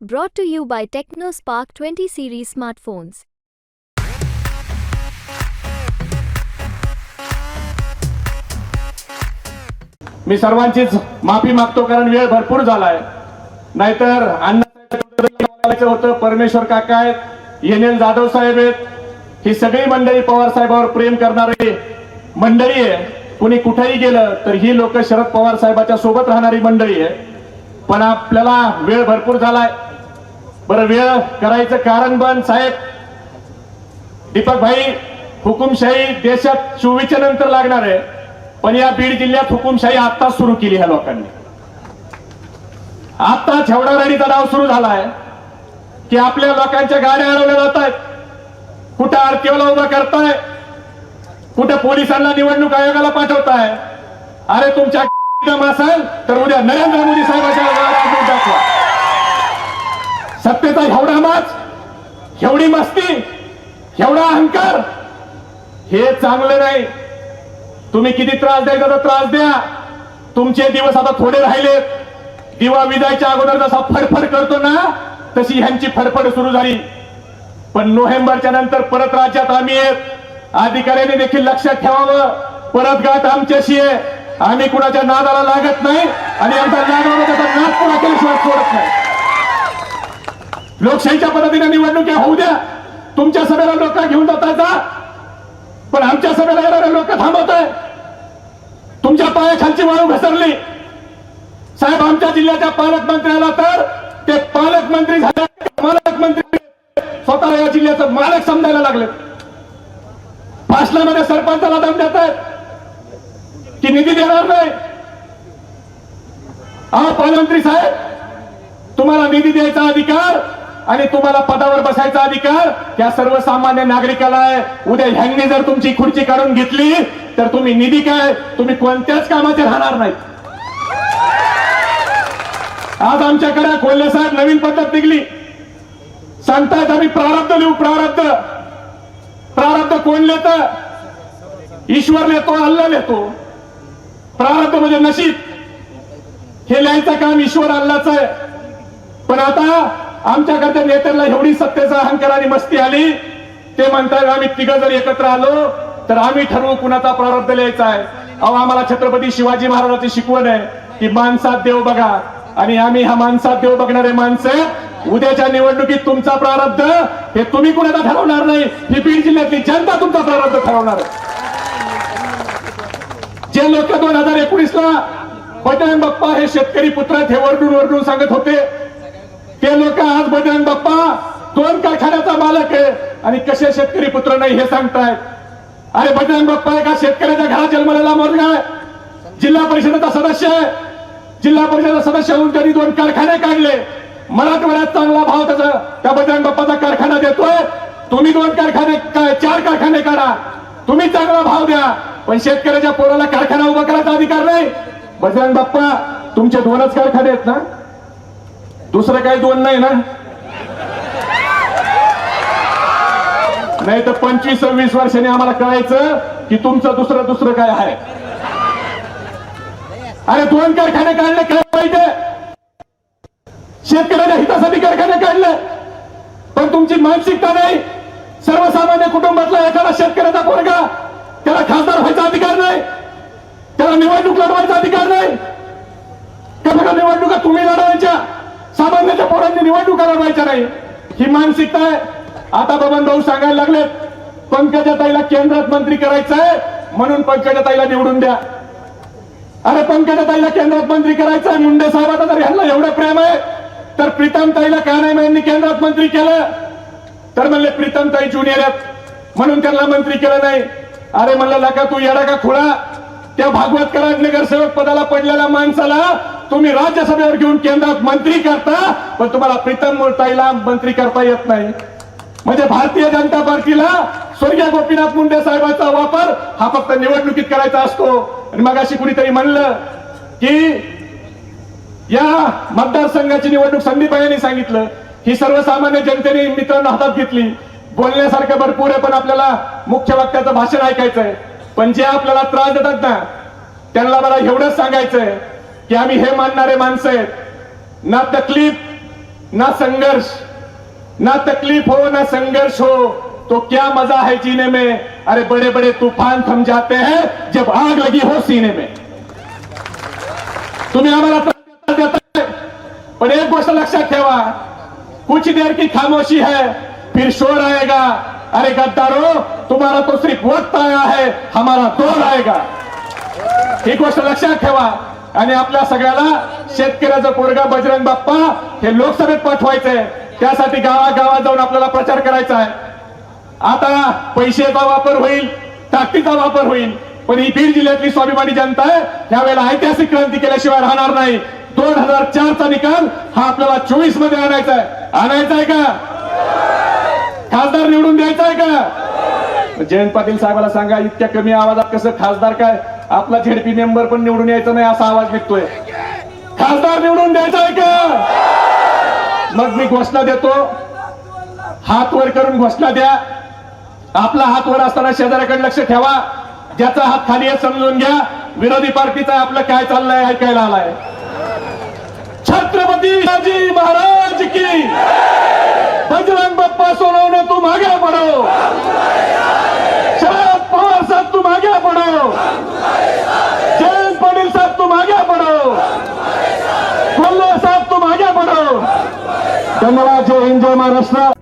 Brought to you by TechnoSpark 20 series smartphones. मी सर्वांचीच माफी मागतो कारण वेळ भरपूर झालाय. नाहीतर अण्णा होतं परमेश्वर काका आहेत एन एल जाधव साहेब आहेत ही सगळी मंडळी पवार साहेबावर प्रेम करणारी मंडळी आहे. कुणी कुठेही गेलं तर ही लोक शरद पवार साहेबाच्या सोबत राहणारी मंडळी आहे. पण आपल्याला वेळ भरपूर झालाय. बरं वेळ करायचं कारण पण साहेब. दीपक भाई हुकुमशाही देशात चोवीसच्या नंतर लागणार आहे. पण या बीड जिल्ह्यात हुकुमशाही आत्ताच सुरू केली ह्या लोकांनी. आता छेवडाराणीचा डाव सुरू झालाय. की आपल्या लोकांच्या गाड्या अडवल्या जात आहेत कुठं आरटीओला उभं करताय? कुठं पोलिसांना निवडणूक आयोगाला पाठवताय? अरे तुमच्या असेल तर उद्या नरेंद्र मोदी साहेबांच्या दाखवा. सत्तेचा एवढा माच. एवढी मस्ती एवढा अहंकार हे चांगलं नाही. तुम्ही किती त्रास द्यायचा तर त्रास द्या. तुमचे दिवस आता थोडे राहिलेत. दिवा विजायच्या अगोदर जसा फडफड करतो ना तशी ह्यांची फडफड सुरू झाली. पण नोव्हेंबरच्या नंतर परत राज्यात आम्ही येत. अधिकाऱ्यांनी देखील लक्षात ठेवावं. परत गाठ आमच्याशी आहे. आम्ही कुणाच्या नादाला लागत नाही आणि आमचा नादाला त्याचा नाद पुन्हा केल्याशिवाय सोडत नाही. लोकशाहीच्या पद्धतीने निवडणुका होऊ द्या. तुमच्या सभेला लोक घेऊन जातात जा. पण आमच्या सभेला येणारे लोक थांबवत आहे तुमच्या पायाखालची वाळू घसरली. साहेब आमच्या जिल्ह्याच्या पालकमंत्र्याला तर ते पालकमंत्री झाले. पालकमंत्री स्वतःला या जिल्ह्याचं मालक समजायला लागले. भाषणामध्ये सरपंचाला दम देत आहेत की निधी देणार नाही. हा पालकमंत्री साहेब तुम्हाला निधी द्यायचा अधिकार आणि तुम्हाला पदावर बसायचा अधिकार या सर्वसामान्य नागरिकाला आहे. उद्या ह्यांनी जर तुमची खुर्ची काढून घेतली तर तुम्ही निधी काय? तुम्ही कोणत्याच कामाचे राहणार नाहीत आज आमच्याकडे कोल्हे साहेब नवीन पद्धत निघली. सांगतायत आम्ही प्रारब्ध लिहू प्रारब्ध. प्रारब्ध कोण लिहित ईश्वर लिहितो अल्ला लिहितो प्रारब्ध म्हणजे नशीब. हे लिहायचं काम ईश्वर अल्लाच आहे. पण आता आमच्याकडच्या नेत्यांना एवढी सत्तेचा अहंकार आणि मस्ती आली ते म्हणतात आम्ही तिघ जर एकत्र आलो तर आम्ही ठरवू कुणाचा प्रारब्ध लिहायचा आहे. अहो आम्हाला छत्रपती शिवाजी महाराजांची शिकवण आहे की माणसात देव बघा. आणि आम्ही हा माणसात देव बघणारे माणसं उद्याच्या निवडणुकीत तुमचा प्रारब्ध हे तुम्ही कुणाचा ठरवणार नाही. ही बीड जिल्ह्यातली जनता तुमचा प्रारब्ध ठरवणार जे लोक दोन हजार एकोणीस ला बजरंग बाप्पा हे शेतकरी पुत्र हे वरडून वरडून सांगत होते. ते लोक आज बजरंग बाप्पा दोन कारखान्याचा मालक आहे. आणि कसे शेतकरी पुत्र नाही हे सांगतायत अरे बजरंग बाप्पा एका शेतकऱ्याच्या घरात जन्मलेला मुलगा आहे. जिल्हा परिषदेचा सदस्य आहे. जिल्हा परिषदेचा सदस्य होऊन त्यांनी दोन कारखाने काढले. मराठवाड्यात चांगला भाव त्याचा. त्या बजरंग बाप्पाचा कारखाना देतोय. तुम्ही दोन कारखाने काय चार कारखाने काढा. तुम्ही चांगला भाव द्या. पण शेतकऱ्याच्या पोराला कारखाना उभा करायचा अधिकार नाही. बजरंग बाप्पा तुमचे दोनच कारखाने आहेत ना? दुसरं काही दोन नाही ना? नाही तर पंचवीस सव्वीस वर्षांनी आम्हाला कळायचं की तुमचं दुसरं दुसरं काय आहे. अरे दोन कारखाने काढले काय पाहिजे शेतकऱ्याच्या हितासाठी कारखाने काढले. पण तुमची मानसिकता नाही. सर्वसामान्य कुटुंबातला एखादा शेतकऱ्याचा पोरगा त्याला खासदार व्हायचा अधिकार नाही. त्याला निवडणूक लढवायचा अधिकार नाही. त्या बघा निवडणुका? तुम्ही लढवायच्या. सामान्याच्या पोरांनी निवडणुका लढवायच्या नाही. ही मानसिकता आहे. आता बबन भाऊ सांगायला लागलेत पंकजाताईला केंद्रात मंत्री करायचं आहे म्हणून पंकजाताईला निवडून द्या. अरे पंकजाताईला केंद्रात मंत्री करायचं आहे मुंडे साहेबांना तर ह्यांना एवढं प्रेम आहे. तर प्रीतम ताईला का नाही यांनी केंद्रात मंत्री केलं? तर म्हणले प्रीतम ताई ज्युनियर आहेत. म्हणून त्यांना मंत्री केलं नाही. अरे म्हणलं लका तू येडा का खुळा? त्या भागवत कराड नगरसेवक पदाला पडलेल्या माणसाला तुम्ही राज्यसभेवर घेऊन केंद्रात मंत्री करता पण तुम्हाला प्रीतम ताईला मंत्री करता येत नाही. म्हणजे भारतीय जनता पार्टीला स्वर्गीय गोपीनाथ मुंडे साहेबांचा वापर हा फक्त निवडणुकीत करायचा असतो. आणि मग अशी कुणीतरी म्हणलं की या मतदारसंघाची निवडणूक संदीप यांनी सांगितलं. ही सर्वसामान्य जनतेने मित्रांनो हातात घेतली. बोलण्यासारखं भरपूर आहे पण आपल्याला मुख्य वक्त्याचं भाषण ऐकायचंय. पण जे आपल्याला त्रास देतात ना त्यांना मला एवढंच सांगायचंय. की आम्ही हे मानणारे ना तकलीफ़, ना संघर्ष, ना तकलीफ़ हो, ना संघर्ष हो तो क्या मज़ा है जीने में? अरे बड़े बड़े तूफ़ान थम जाते हैं जब आग लगी हो सीने में। तुम्ही आम्हाला देताय पण एक गोष्ट लक्षात ठेवा कुछ देर की खामोशी है, फिर शोर आएगा। अरे गद्दारो, तुम्हारा तो सिर्फ़ वक्त आया है, हमारा दौर आएगा। ही गोष्ट लक्षात ठेवा आणि आपल्या सगळ्याला शेतकऱ्याचा पोरगा बजरंग बाप्पा हे लोकसभेत पाठवायचंय. त्यासाठी गावागावात जाऊन आपल्याला प्रचार करायचा आहे. आता पैशाचा वापर होईल ताकदीचा वापर होईल पण ही बीड जिल्ह्यातली स्वाभिमानी जनता आहे. यावेळेला ऐतिहासिक क्रांती केल्याशिवाय राहणार नाही. दोन हजार चारचा निकाल हा आपल्याला चोवीसमध्ये आणायचा आहे. आणायचा आहे का? खासदार निवडून द्यायचा आहे का? जयंत पाटील साहेबाला सांगा इतक्या कमी आवाजात कसं खासदार काय? आपला झेडपी मेंबर पण निवडून यायचा नाही असा आवाज निघतोय. खासदार निवडून द्यायचा आहे का? मग मी घोषणा देतो. हात वर करून घोषणा द्या. आपला हात वर असताना शेजाऱ्याकडे लक्ष ठेवा. ज्याचा हात खाली आहे समजून घ्या. विरोधी पार्टीचा आपलं. काय चाललंय? ऐकायला आलाय. छत्रपती महाराज की बजरंग बप्पा सोनवणे तुम आगे बढ़ो शरद पवार साहब तुम आगे बढ़ो जयंत पाटील साहब तुम आगे बढ़ो कोल्हे साहब तुम आगे बढ़ो